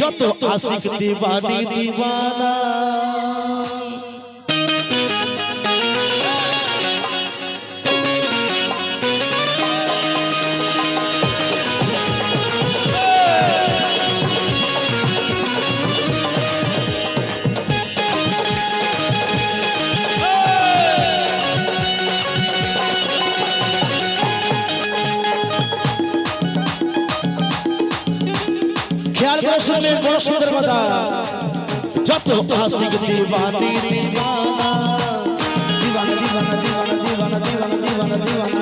যত আশিক দিবানি দিবানা শুনে নেন বড় সুন্দর কথা যত আশিক দিওয়ানি, দিওয়ানা দিওয়ানা দিওয়ানা দিওয়ানা দিওয়ানা দিওয়ানা দিওয়ানা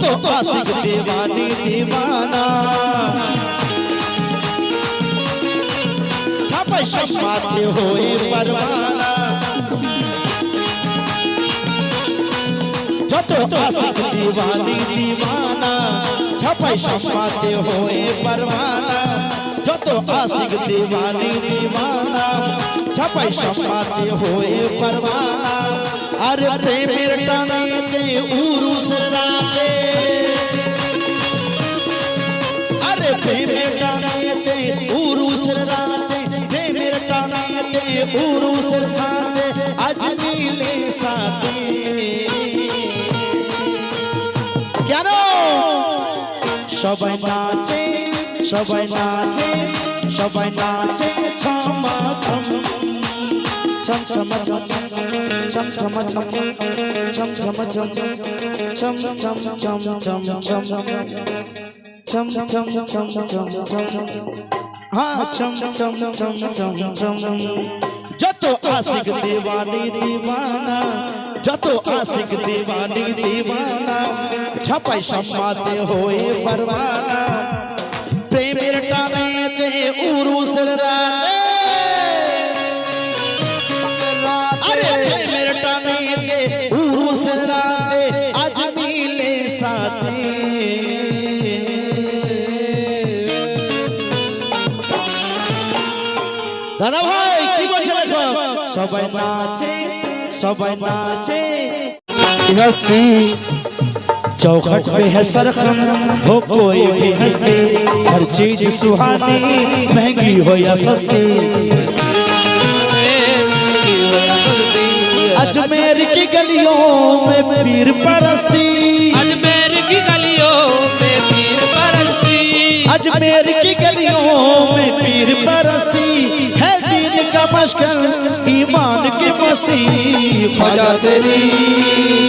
तो आशिक दीवानी दीवाना। छापा शमाते होए परवाना। तो आशिक दीवानी दीवाना। छापा शमाते होए परवाना। जो तो आशिक दीवानी दीवाना। छापा शमाते होए परवाना। अरे प्रेम के ऊरू राते। अरे प्रेम के ऊरू राते। प्रेम के ऊरू से आज मिले साथी। क्या সবাই नाचे সবাই नाचे সবাই नाचे ছমা ছমা चम चम चम चम चम चम चम चम चम चम चम चम चम चम चम चम चम चम हाँ चम चम चम चम चम जतो आशिक दीवानी दीवाना जतो आशिक दीवानी दीवाना छपाई समाते होए परवाना प्रेम टाना সবাই নাচে সবাই नाचे चौखट पे है सरखम हो कोई भी हंसती हर चीज सुहानी महंगी हो या सस्ती अजमेर की गलियों में पीर परस्ती अजमेर की गलियों में पीर परस्ती अजमेर की मस्ती ख्वाजा तेरी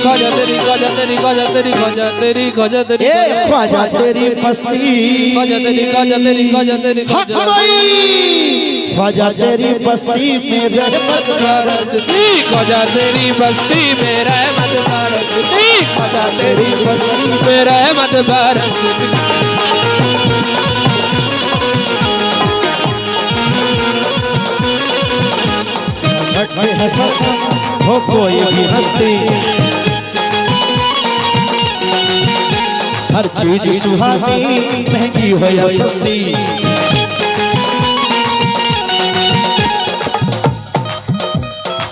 गजा तेरी गजा तेरी गजा तेरी गजा तेरी गजा तेरी ए ख्वाजा तेरी बस्ती गजा तेरी गजा तेरी गजा तेरी ख्वाजा तेरी बस्ती में रहमत बरसती गजा तेरी बस्ती में रहमत बरसती गजा तेरी बस्ती में रहमत बरसती भट में हो कोई भी हस्ती। हर चीज़ सुहाती, महँगी हो या सस्ती।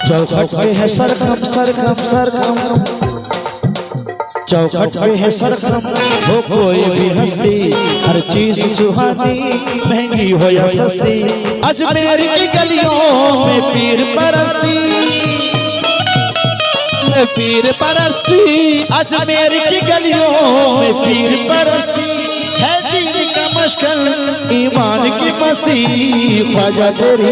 चौखट पे है सरकम सरकम सरकम। चौखट पे है सरकम हो कोई भी हस्ती हर चीज़ सुहानी महँगी हो या सस्ती अजमेर की गलियों में पीर परस्ती। में पीर परस्ती। अजमेर की गलियों में पीर परस्ती। मशकल ईमान की मस्ती ख्वाजा तेरी।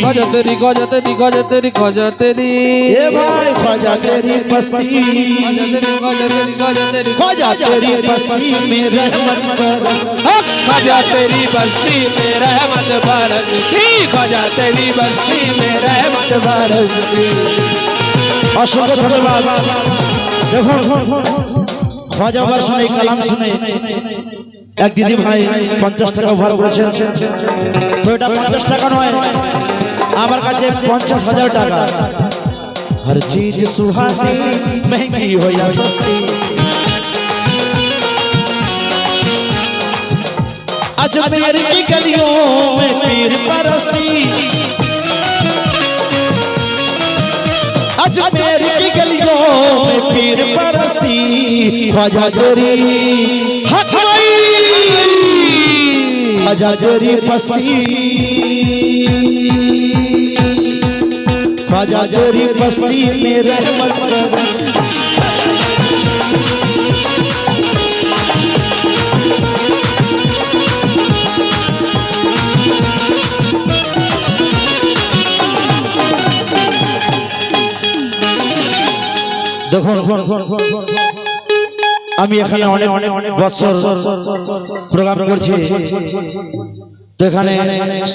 ख्वाजा तेरी ख्वाजा तेरी ख्वाजा तेरी ख्वाजा तेरी। ए भाई ख्वाजा तेरी मस्ती। ख्वाजा तेरी मस्ती में रहमत बरस। ख्वाजा तेरी मस्ती में रहमत बरस। हाँ, ख्वाजा तेरी मस्ती में रहमत बरस। हाँ, अशोक धन्यवाद। देखो ख्वाजा सुने कलाम सुने এক দিদি ভাই পঞ্চাশ টাকা উপহার করেছেন তো এটা পঞ্চাশ টাকা নয় আমার কাছে পঞ্চাশ হাজার টাকা हर चीज सुहानी महंगी हो या सस्ती अजमेर की गलियों में पीर परस्ती अजमेर की गलियों में पीर परस्ती ख्वाजा जोरी हक राजा तेरी पस्ती ख्वाजा तेरी पस्ती में रहमत দেখো আমি এখানে অনেক অনেক অনেক বছর প্রোগ্রাম করছি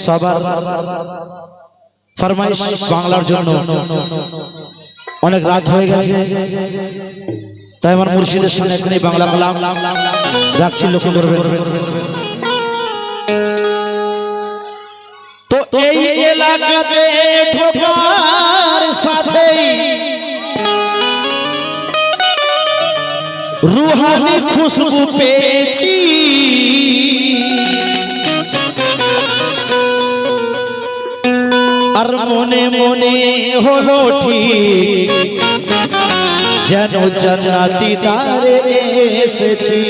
সবার বাংলার জন্য অনেক রাত হয়ে গেছে। তাই আমার মুর্শিদের সঙ্গে এখানে বাংলা কালাম রাখছি, লক্ষ্য করবেন। তো এই এলাকাতে রুহানি খুশবু পেয়েছি। আর মনে মনে হলো ঠিক, যেন জান্নাতি তারে এসেছি।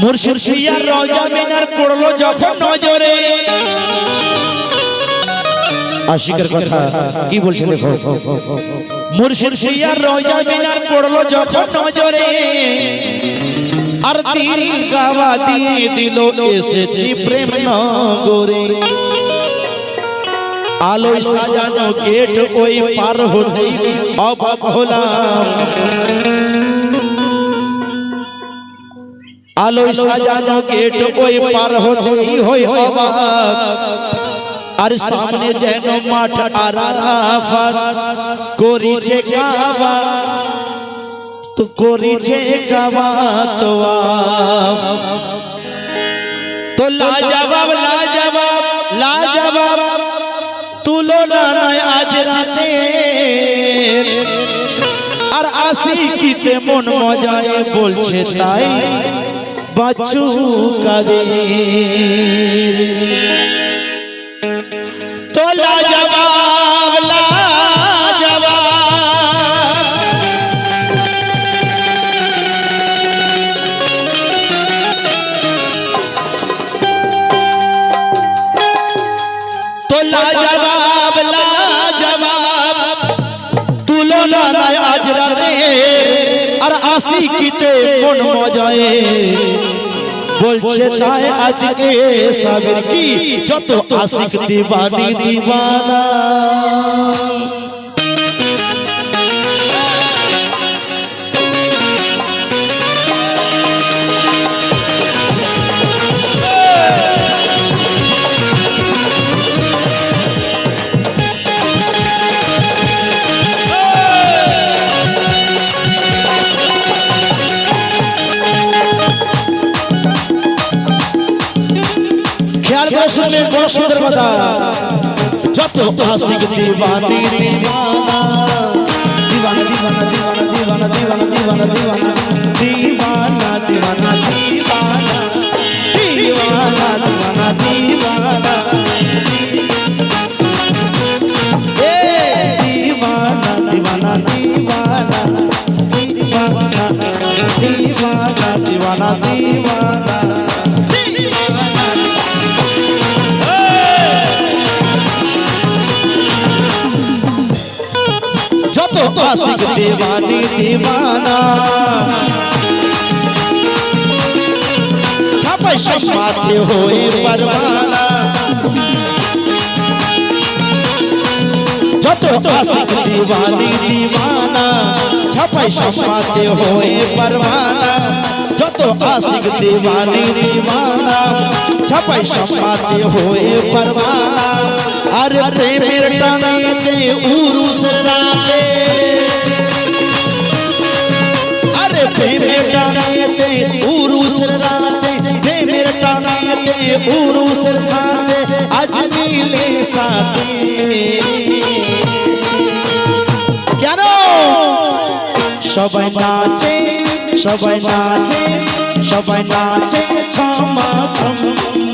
মুর্শিদ রজা মিনার পড়ল যখন নজরে। আশিকের কথা কি বলছে দেখো? মুর্শিদ শিয়ার রজা মিনার পড়ল যখন নজরে। আর তিল গাওয়া দিয়ে দিল এসেছি প্রেম নগরে। আলোয় সাজানো গেট ওই পার হতেই অবাক হলাম। আলোয় সাজানো গেট ওই পার হতেই হই অবাক। अर सामने जहनो माठ आराफत कोरी छे कावा तो कोरी छे कावा तो आप तो लाजवाब लाजवाब लाजवाब तू लो ना ना आज राते। अर आसी की আর আশিকিতে মন মজায় বলছে তাই का কাদের ला जवाब तो ला जवाब ला जवाब। तू लो ना और आसी किते पुन मजाए বলছে তাই আজকে সাবির কি যত আশিক দিবানি দিবানা শুনলে বড় সুন্দর কথা যত হাসি দিওয়ানি দিওয়ানা দিওয়ানা দিওয়ানা দিওয়ানা দিওয়ানা দিওয়ানা দিওয়ানা দিওয়ানা দিওয়ানা দিওয়ানা দিওয়ানা দিওয়ানা দিওয়ানা দিওয়ানা দিওয়ানা দিওয়ানা দিওয়ানা দিওয়ানা দিওয়ানা आशिक दीवानी दीवाना। छप शमाते होए परवाना। जत आशिक दीवानी दीवाना। छप शमाते होए परवाना। जत आशिक दीवानी दीवाना। छप शमाते होए परवाना। अरे प्रेम रटाने ते उरू से প্রেমের টানেতে উরুসের সাথে আজ মিলে সাথে কেন সবাই নাচে সবাই নাচে সবাই নাচে ছমা ছম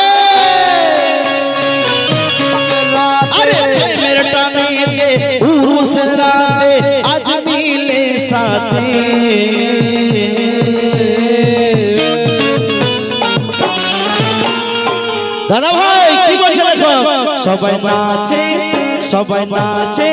দাদা ভাই কি বলছে সবাই নাচে সবাই নাচে।